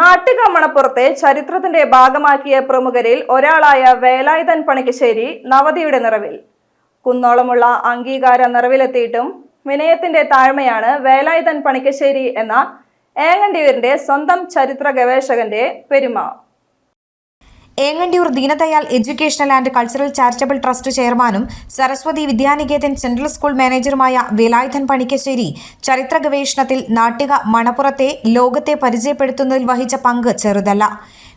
നാട്ടിക മണപ്പുറത്തെ ചരിത്രത്തിന്റെ ഭാഗമാക്കിയ പ്രമുഖരിൽ ഒരാളായ വേലായുധൻ പണിക്കശ്ശേരി നവതിയുടെ നിറവിൽ. കുന്നോളമുള്ള അംഗീകാര നിറവിലെത്തിയിട്ടും വിനയത്തിന്റെ താഴ്മയാണ് വേലായുധൻ പണിക്കശ്ശേരി എന്ന ഏങ്ങണ്ടിയൂരിന്റെ സ്വന്തം ചരിത്ര ഗവേഷകന്റെ പെരുമ. Engandiyur Deendayal educational and cultural charitable trust ചെയർമാനും സരസ്വതി വിദ്യാനികേതൻ സെൻട്രൽ സ്കൂൾ മാനേജറുമായ വേലായുധൻ പണിക്കശ്ശേരി ചരിത്ര ഗവേഷണത്തിൽ നാട്ടിക മണപ്പുറത്തെ ലോകത്തെ പരിചയപ്പെടുത്തുന്നതിൽ വഹിച്ച പങ്ക് ചെറുതല്ല.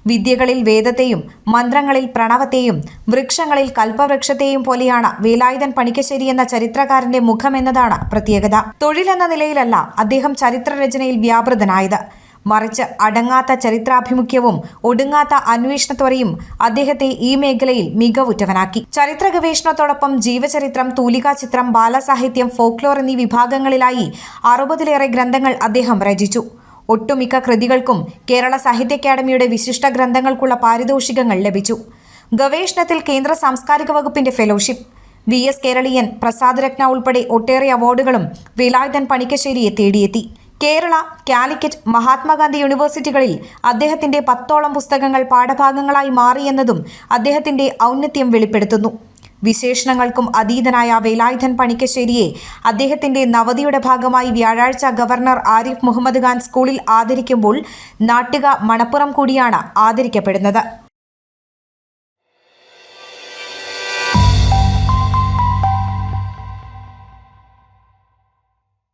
വിദ്യകളിൽ വേദത്തെയും മന്ത്രങ്ങളിൽ പ്രണവത്തെയും വൃക്ഷങ്ങളിൽ കൽപ്പവൃക്ഷത്തെയും പോലെയാണ് വേലായുധൻ പണിക്കശ്ശേരി എന്ന ചരിത്രകാരന്റെ മുഖമെന്നതാണ് പ്രത്യേകത. തൊഴിലെന്ന നിലയിലല്ല അദ്ദേഹം ചരിത്രരചനയിൽ വ്യാപൃതനായത്. മറിച്ച് അടങ്ങാത്ത ചരിത്രാഭിമുഖ്യവും ഒടുങ്ങാത്ത അന്വേഷണത്വരയും അദ്ദേഹത്തെ ഈ മേഖലയിൽ മികവുറ്റവനാക്കി. ചരിത്ര ഗവേഷണത്തോടൊപ്പം ജീവചരിത്രം തൂലികാചിത്രം ബാലസാഹിത്യം ഫോക്ലോർ എന്നീ വിഭാഗങ്ങളിലായി അറുപതിലേറെ ഗ്രന്ഥങ്ങൾ അദ്ദേഹം രചിച്ചു. ഒട്ടുമിക്ക കൃതികൾക്കും കേരള സാഹിത്യ അക്കാദമിയുടെ വിശിഷ്ട ഗ്രന്ഥങ്ങൾക്കുള്ള പാരിതോഷികങ്ങൾ ലഭിച്ചു. ഗവേഷണത്തിൽ കേന്ദ്ര സാംസ്കാരിക വകുപ്പിന്റെ fellowship V S Keraleeyan Prasad Ratna ഉൾപ്പെടെ ഒട്ടേറെ അവാർഡുകളും വേലായുധൻ പണിക്കശ്ശേരിയെ തേടിയെത്തി. കേരള കാലിക്കറ്റ് മഹാത്മാഗാന്ധി യൂണിവേഴ്സിറ്റികളിൽ അദ്ദേഹത്തിന്റെ പത്തോളം പുസ്തകങ്ങൾ പാഠഭാഗങ്ങളായി മാറിയെന്നതും അദ്ദേഹത്തിന്റെ ഔന്നത്യം വെളിപ്പെടുത്തുന്നു. വിശേഷണങ്ങൾക്കും അതീതനായ വേലായുധൻ പണിക്കശ്ശേരിയെ അദ്ദേഹത്തിന്റെ നവതിയുടെ ഭാഗമായി വ്യാഴാഴ്ച ഗവർണർ ആരിഫ് മുഹമ്മദ് ഖാൻ സ്കൂളിൽ ആദരിക്കുമ്പോൾ നാട്ടിക മണപ്പുറം കൂടിയാണ് ആദരിക്കപ്പെടുന്നത്.